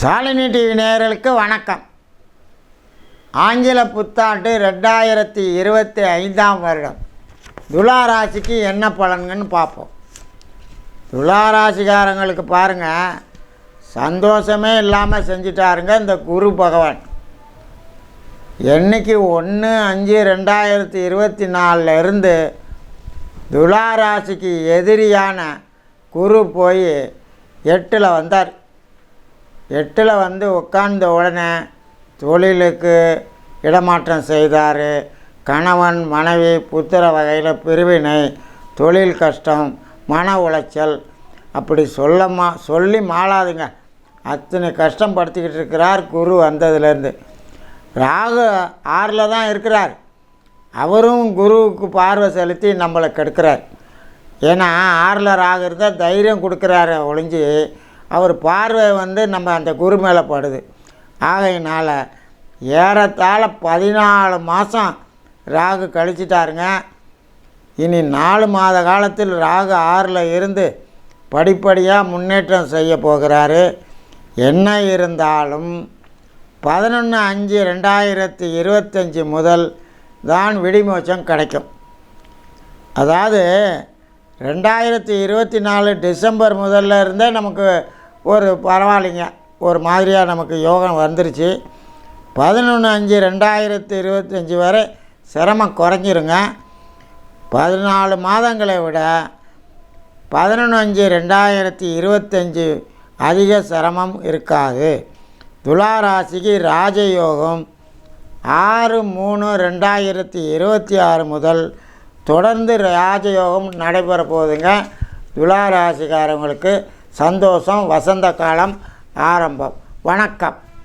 Shalini TV நேயர்களுக்கு வணக்கம். ஆங்கில புத்தாண்டு ரெண்டாயிரத்தி இருபத்தி ஐந்தாம் வருடம். துலா ராசிக்கு என்ன பலன்கள்னு பார்ப்போம். துலா ராசிக்காரங்களுக்கு பாருங்கள் சந்தோஷமே இல்லாமல் செஞ்சிட்டாருங்க இந்த குரு பகவான். என்னைக்கு ஒன்று அஞ்சு ரெண்டாயிரத்தி இருபத்தி நாலிலிருந்து துலா ராசிக்கு எதிரியான குரு போய் எட்டில் வந்தார். எட்டில் வந்து உட்கார்ந்த உடனே தொழிலுக்கு இடமாற்றம் செய்தார். கணவன் மனைவி புத்திர வகையில் பிரிவினை தொழில் கஷ்டம் மன உளைச்சல். அப்படி சொல்லமா சொல்லி மாளாதுங்க. அத்தனை கஷ்டப்படுத்திக்கிட்டு இருக்கிறார் குரு வந்ததுலேருந்து. ராகு ஆறில் தான் இருக்கிறார். அவரும் குருவுக்கு பார்வை செலுத்தி நம்மளை கெடுக்கிறார். ஏன்னா ஆறில் ராகு இருந்தால் தைரியம் கொடுக்குறாரு ஒழிஞ்சு அவர் பார்வை வந்து நம்ம அந்த குரு மேலே படுது. ஆகையினால் ஏறத்தாழ பதினாலு மாதம் ராகு கழிச்சிட்டாருங்க. இனி நாலு மாத காலத்தில் ராகு ஆறில் இருந்து படிப்படியாக முன்னேற்றம் செய்ய போகிறாரு. என்ன இருந்தாலும் பதினொன்று அஞ்சு ரெண்டாயிரத்தி இருபத்தஞ்சி முதல் தான் விடிமோச்சம் கிடைக்கும். அதாவது ரெண்டாயிரத்தி இருபத்தி நாலு டிசம்பர் முதல்ல இருந்தே நமக்கு ஒரு பரவாயில்லைங்க. ஒரு மாதிரியாக நமக்கு யோகம் வந்துருச்சு. பதினொன்று அஞ்சு ரெண்டாயிரத்தி இருபத்தஞ்சி வரை சிரமம் குறைஞ்சிருங்க. பதினாலு மாதங்களை விட பதினொன்று அஞ்சு ரெண்டாயிரத்தி இருபத்தஞ்சி அதிக சிரமம் இருக்காது. துலா ராசிக்கு ராஜயோகம் ஆறு மூணு ரெண்டாயிரத்தி இருபத்தி ஆறு முதல் தொடர்ந்து ராஜயோகம் நடைபெற போகுதுங்க துலாராசிக்காரங்களுக்கு சந்தோஷம் வசந்த காலம் ஆரம்பம். வணக்கம்.